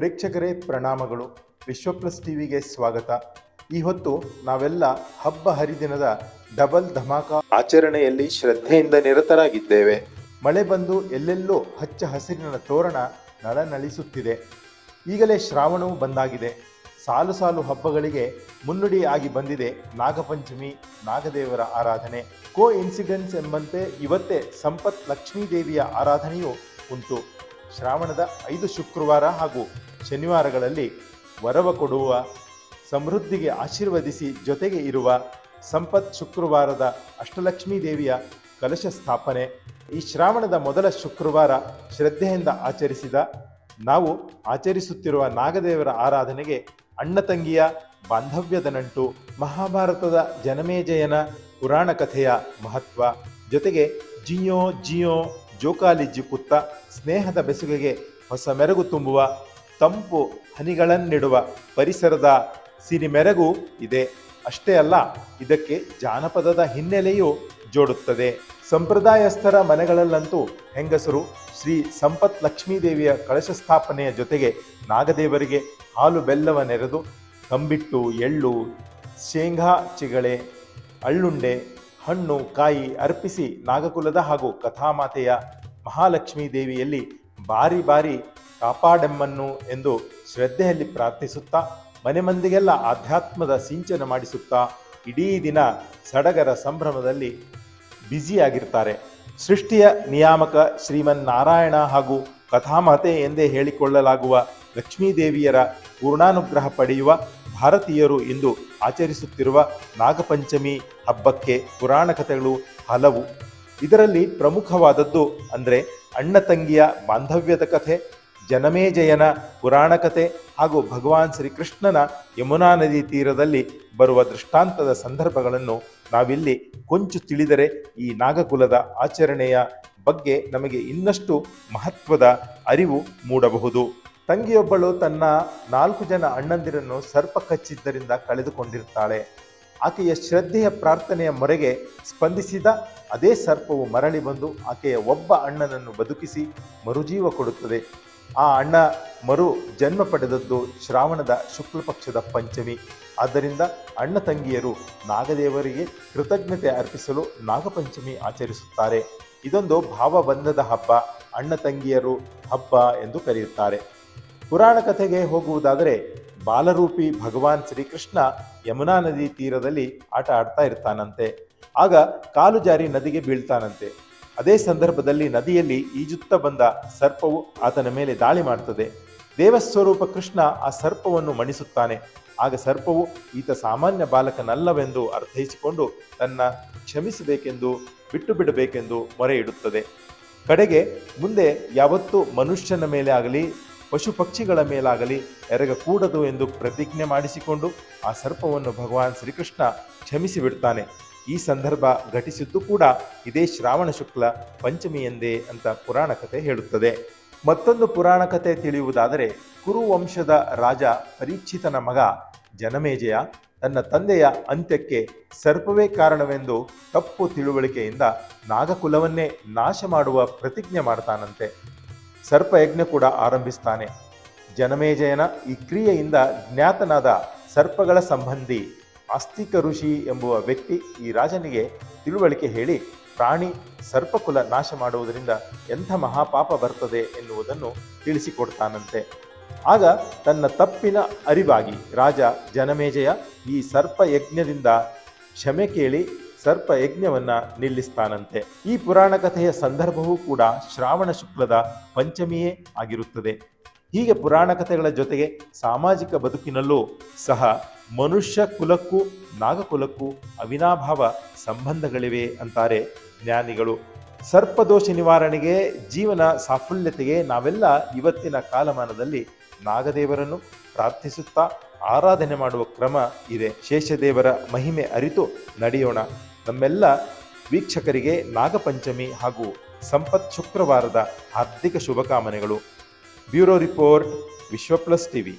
ಪ್ರೇಕ್ಷಕರೇ ಪ್ರಣಾಮಗಳು. ವಿಶ್ವ ಪ್ಲಸ್ ಟಿವಿಗೆ ಸ್ವಾಗತ. ಈ ಹೊತ್ತು ನಾವೆಲ್ಲ ಹಬ್ಬ ಹರಿದಿನದ ಡಬಲ್ ಧಮಾಕ ಆಚರಣೆಯಲ್ಲಿ ಶ್ರದ್ಧೆಯಿಂದ ನಿರತರಾಗಿದ್ದೇವೆ. ಮಳೆ ಬಂದು ಎಲ್ಲೆಲ್ಲೋ ಹಚ್ಚ ಹಸಿರಿನ ತೋರಣ ನಳನಳಿಸುತ್ತಿದೆ ಈಗಲೇ ಶ್ರಾವಣವು ಬಂದಾಗಿದೆ. ಸಾಲು ಸಾಲು ಹಬ್ಬಗಳಿಗೆ ಮುನ್ನುಡಿ ಆಗಿ ಬಂದಿದೆ ನಾಗಪಂಚಮಿ, ನಾಗದೇವರ ಆರಾಧನೆ. ಕೋ ಇನ್ಸಿಡೆನ್ಸ್ ಎಂಬಂತೆ ಇವತ್ತೇ ಸಂಪತ್ ಲಕ್ಷ್ಮೀ ದೇವಿಯ ಆರಾಧನೆಯು ಉಂಟು. ಶ್ರಾವಣದ ಐದು ಶುಕ್ರವಾರ ಹಾಗೂ ಶನಿವಾರಗಳಲ್ಲಿ ವರವ ಕೊಡುವ, ಸಮೃದ್ಧಿಗೆ ಆಶೀರ್ವದಿಸಿ ಜೊತೆಗೆ ಇರುವ ಸಂಪತ್ ಶುಕ್ರವಾರದ ಅಷ್ಟಲಕ್ಷ್ಮೀ ದೇವಿಯ ಕಲಶ ಸ್ಥಾಪನೆ ಈ ಶ್ರಾವಣದ ಮೊದಲ ಶುಕ್ರವಾರ ಶ್ರದ್ಧೆಯಿಂದ ಆಚರಿಸಿದ ನಾವು ಆಚರಿಸುತ್ತಿರುವ ನಾಗದೇವರ ಆರಾಧನೆಗೆ ಅಣ್ಣ ತಂಗಿಯ ಬಾಂಧವ್ಯದ ನಂಟು ಮಹಾಭಾರತದ ಜನಮೇಜಯನ ಪುರಾಣ ಕಥೆಯ ಮಹತ್ವ ಜೊತೆಗೆ ಜಿಯೋ ಜಿಯೋ ಜೋಕಾಲಿ ಜಿಪುತ್ತ ಸ್ನೇಹದ ಬೆಸುಗೆಗೆ ಹೊಸ ಮೆರಗು ತುಂಬುವ ತಂಪು ಹನಿಗಳನ್ನಿಡುವ ಪರಿಸರದ ಸಿರಿಮೆರಗು ಇದೆ. ಅಷ್ಟೇ ಅಲ್ಲ, ಇದಕ್ಕೆ ಜಾನಪದದ ಹಿನ್ನೆಲೆಯೂ ಜೋಡುತ್ತದೆ. ಸಂಪ್ರದಾಯಸ್ಥರ ಮನೆಗಳಲ್ಲಂತೂ ಹೆಂಗಸರು ಶ್ರೀ ಸಂಪತ್ ಲಕ್ಷ್ಮೀ ದೇವಿಯ ಕಳಶ ಸ್ಥಾಪನೆಯ ಜೊತೆಗೆ ನಾಗದೇವರಿಗೆ ಹಾಲು ಬೆಲ್ಲವ ನೆರೆದು ತಂಬಿಟ್ಟು ಎಳ್ಳು, ಶೇಂಗಾ ಚಿಗಳೆ, ಅಳ್ಳುಂಡೆ, ಹಣ್ಣು, ಕಾಯಿ ಅರ್ಪಿಸಿ ನಾಗಕುಲದ ಹಾಗೂ ಕಥಾಮಾತೆಯ ಮಹಾಲಕ್ಷ್ಮೀ ದೇವಿಯಲ್ಲಿ ಬಾರಿ ಬಾರಿ ಕಾಪಾಡೆಮ್ಮನ್ನು ಎಂದು ಶ್ರದ್ಧೆಯಲ್ಲಿ ಪ್ರಾರ್ಥಿಸುತ್ತಾ, ಮನೆ ಮಂದಿಗೆಲ್ಲ ಆಧ್ಯಾತ್ಮದ ಸಿಂಚನ ಮಾಡಿಸುತ್ತಾ, ಇಡೀ ದಿನ ಸಡಗರ ಸಂಭ್ರಮದಲ್ಲಿ ಬ್ಯುಸಿಯಾಗಿರ್ತಾರೆ. ಸೃಷ್ಟಿಯ ನಿಯಾಮಕ ಶ್ರೀಮನ್ನಾರಾಯಣ ಹಾಗೂ ಕಥಾಮಾತೆ ಎಂದೇ ಹೇಳಿಕೊಳ್ಳಲಾಗುವ ಲಕ್ಷ್ಮೀದೇವಿಯರ ಪೂರ್ಣಾನುಗ್ರಹ ಪಡೆಯುವ ಭಾರತೀಯರು ಇಂದು ಆಚರಿಸುತ್ತಿರುವ ನಾಗಪಂಚಮಿ ಹಬ್ಬಕ್ಕೆ ಪುರಾಣ ಕಥೆಗಳು ಹಲವು. ಇದರಲ್ಲಿ ಪ್ರಮುಖವಾದದ್ದು ಅಂದರೆ ಅಣ್ಣ ತಂಗಿಯ ಬಾಂಧವ್ಯದ ಕಥೆ ಜನಮೇಜಯನ ಪುರಾಣ ಕಥೆ ಹಾಗೂ ಭಗವಾನ್ ಶ್ರೀಕೃಷ್ಣನ ಯಮುನಾ ನದಿ ತೀರದಲ್ಲಿ ಬರುವ ದೃಷ್ಟಾಂತದ ಸಂದರ್ಭಗಳನ್ನು ನಾವಿಲ್ಲಿ ಕೊಂಚು ತಿಳಿದರೆ ಈ ನಾಗಕುಲದ ಆಚರಣೆಯ ಬಗ್ಗೆ ನಮಗೆ ಇನ್ನಷ್ಟು ಮಹತ್ವದ ಅರಿವು ಮೂಡಬಹುದು. ತಂಗಿಯೊಬ್ಬಳು ತನ್ನ ನಾಲ್ಕು ಜನ ಅಣ್ಣಂದಿರನ್ನು ಸರ್ಪ ಕಚ್ಚಿದ್ದರಿಂದ ಕಳೆದುಕೊಂಡಿರ್ತಾಳೆ. ಆಕೆಯ ಶ್ರದ್ಧೆಯ ಪ್ರಾರ್ಥನೆಯ ಮೊರೆಗೆ ಸ್ಪಂದಿಸಿದ ಅದೇ ಸರ್ಪವು ಮರಳಿ ಬಂದು ಆಕೆಯ ಒಬ್ಬ ಅಣ್ಣನನ್ನು ಬದುಕಿಸಿ ಮರುಜೀವ ಕೊಡುತ್ತದೆ. ಆ ಅಣ್ಣ ಮರು ಜನ್ಮ ಪಡೆದದ್ದು ಶ್ರಾವಣದ ಶುಕ್ಲ ಪಕ್ಷದ ಪಂಚಮಿ. ಆದ್ದರಿಂದ ಅಣ್ಣ ತಂಗಿಯರು ನಾಗದೇವರಿಗೆ ಕೃತಜ್ಞತೆ ಅರ್ಪಿಸಲು ನಾಗಪಂಚಮಿ ಆಚರಿಸುತ್ತಾರೆ. ಇದೊಂದು ಭಾವಬಂಧದ ಹಬ್ಬ, ಅಣ್ಣ ತಂಗಿಯರು ಹಬ್ಬ ಎಂದು ಕರೆಯುತ್ತಾರೆ. ಪುರಾಣ ಕಥೆಗೆ ಹೋಗುವುದಾದರೆ ಬಾಲರೂಪಿ ಭಗವಾನ್ ಶ್ರೀಕೃಷ್ಣ ಯಮುನಾ ನದಿ ತೀರದಲ್ಲಿ ಆಟ ಆಡ್ತಾ ಇರ್ತಾನಂತೆ. ಆಗ ಕಾಲು ಜಾರಿ ನದಿಗೆ ಬೀಳ್ತಾನಂತೆ. ಅದೇ ಸಂದರ್ಭದಲ್ಲಿ ನದಿಯಲ್ಲಿ ಈಜುತ್ತಾ ಬಂದ ಸರ್ಪವು ಆತನ ಮೇಲೆ ದಾಳಿ ಮಾಡುತ್ತದೆ ದೇವಸ್ವರೂಪ ಕೃಷ್ಣ ಆ ಸರ್ಪವನ್ನು ಮಣಿಸುತ್ತಾನೆ. ಆಗ ಸರ್ಪವು ಈತ ಸಾಮಾನ್ಯ ಬಾಲಕನಲ್ಲವೆಂದು ಅರ್ಥೈಸಿಕೊಂಡು ತನ್ನ ಕ್ಷಮಿಸಬೇಕೆಂದು ಬಿಟ್ಟು ಬಿಡಬೇಕೆಂದು ಮೊರೆ ಇಡುತ್ತದೆ. ಕಡೆಗೆ ಮುಂದೆ ಯಾವತ್ತೂ ಮನುಷ್ಯನ ಮೇಲೆ ಆಗಲಿ ಪಶು ಪಕ್ಷಿಗಳ ಮೇಲಾಗಲಿ ಎರಗಕೂಡದು ಎಂದು ಪ್ರತಿಜ್ಞೆ ಮಾಡಿಸಿಕೊಂಡು ಆ ಸರ್ಪವನ್ನು ಭಗವಾನ್ ಶ್ರೀಕೃಷ್ಣ ಕ್ಷಮಿಸಿ ಬಿಡ್ತಾನೆ ಈ ಸಂದರ್ಭ ಘಟಿಸಿದ್ದು ಕೂಡ ಇದೇ ಶ್ರಾವಣ ಶುಕ್ಲ ಪಂಚಮಿ ಎಂದೇ ಅಂತ ಪುರಾಣ ಕಥೆ ಹೇಳುತ್ತದೆ. ಮತ್ತೊಂದು ಪುರಾಣ ಕಥೆ ತಿಳಿಯುವುದಾದರೆ ಕುರು ವಂಶದ ರಾಜ ಪರೀಕ್ಷಿತನ ಮಗ ಜನಮೇಜಯ ತನ್ನ ತಂದೆಯ ಅಂತ್ಯಕ್ಕೆ ಸರ್ಪವೇ ಕಾರಣವೆಂದು ತಪ್ಪು ತಿಳುವಳಿಕೆಯಿಂದ ನಾಗಕುಲವನ್ನೇ ನಾಶ ಮಾಡುವ ಪ್ರತಿಜ್ಞೆ ಮಾಡ್ತಾನಂತೆ. ಸರ್ಪಯಜ್ಞ ಕೂಡ ಆರಂಭಿಸ್ತಾನೆ. ಜನಮೇಜಯನ ಈ ಕ್ರಿಯೆಯಿಂದ ಜ್ಞಾತನಾದ ಸರ್ಪಗಳ ಸಂಬಂಧಿ ಆಸ್ತಿಕ ಋಷಿ ಎಂಬುವ ವ್ಯಕ್ತಿ ಈ ರಾಜನಿಗೆ ತಿಳುವಳಿಕೆ ಹೇಳಿ ಪ್ರಾಣಿ ಸರ್ಪಕುಲ ನಾಶ ಮಾಡುವುದರಿಂದ ಎಂಥ ಮಹಾಪಾಪ ಬರ್ತದೆ ಎನ್ನುವುದನ್ನು ತಿಳಿಸಿಕೊಡ್ತಾನಂತೆ. ಆಗ ತನ್ನ ತಪ್ಪಿನ ಅರಿವಾಗಿ ರಾಜ ಜನಮೇಜಯ ಈ ಸರ್ಪ ಯಜ್ಞದಿಂದ ಕ್ಷಮೆ ಕೇಳಿ ಸರ್ಪ ಯಜ್ಞವನ್ನ ನಿಲ್ಲಿಸ್ತಾನಂತೆ. ಈ ಪುರಾಣ ಕಥೆಯ ಸಂದರ್ಭವೂ ಕೂಡ ಶ್ರಾವಣ ಶುಕ್ಲದ ಪಂಚಮಿಯೇ ಆಗಿರುತ್ತದೆ. ಹೀಗೆ ಪುರಾಣ ಕಥೆಗಳ ಜೊತೆಗೆ ಸಾಮಾಜಿಕ ಬದುಕಿನಲ್ಲೂ ಸಹ ಮನುಷ್ಯ ಕುಲಕ್ಕೂ ನಾಗಕುಲಕ್ಕೂ ಅವಿನಾಭಾವ ಸಂಬಂಧಗಳಿವೆ ಅಂತಾರೆ ಜ್ಞಾನಿಗಳು. ಸರ್ಪದೋಷ ನಿವಾರಣೆಗೆ ಜೀವನ ಸಾಫಲ್ಯತೆಗೆ ನಾವೆಲ್ಲ ಇವತ್ತಿನ ಕಾಲಮಾನದಲ್ಲಿ ನಾಗದೇವರನ್ನು ಪ್ರಾರ್ಥಿಸುತ್ತಾ ಆರಾಧನೆ ಮಾಡುವ ಕ್ರಮ ಇದೆ. ಶೇಷದೇವರ ಮಹಿಮೆ ಅರಿತು ನಡೆಯೋಣ. ನಮ್ಮೆಲ್ಲ ವೀಕ್ಷಕರಿಗೆ ನಾಗಪಂಚಮಿ ಹಾಗೂ ಸಂಪತ್ ಶುಕ್ರವಾರದ ಹಾರ್ದಿಕ ಶುಭಕಾಮನೆಗಳು. Bureau report Vishwa plus TV.